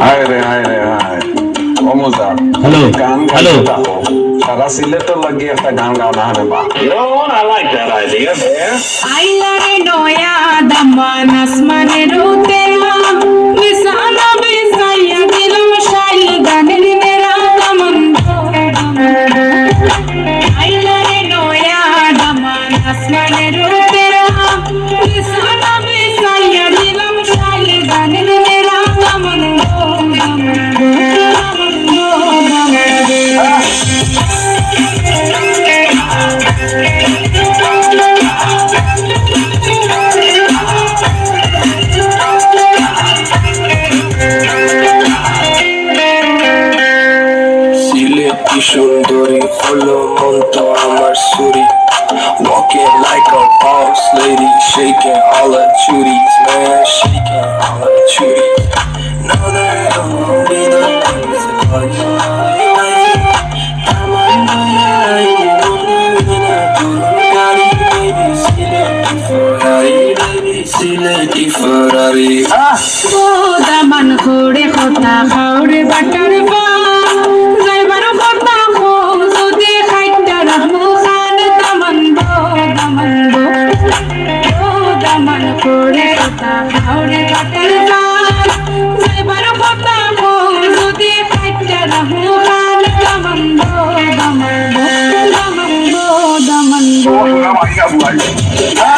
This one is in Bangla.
হায় রে হায় রে হায়। Hello, গান থাকো। সারা সিলেটের লাগিয়ে একটা গান গাও না হারে বা I like that idea, man. আইলারে নয়া দামান আসমানের উতেলা সিলেটি সুন্দরী হলো মন তো আমার সুরি Walking like a boss lady, shaking all her chuties, man, shaking all her chuties. Know that I don't be the things that call you my lady. I'm under your eye, a Bugatti, baby, Sileti Ferrari, baby, Sileti Ferrari. O Daman ঘোড়ে খোতা খাওড়ে butter বা ওরে পাতা ওরে পাতা লাল যাইবার পাতা মন যদি পাইতে রহো লাল দমন গো দমন গো দমন গো দমন গো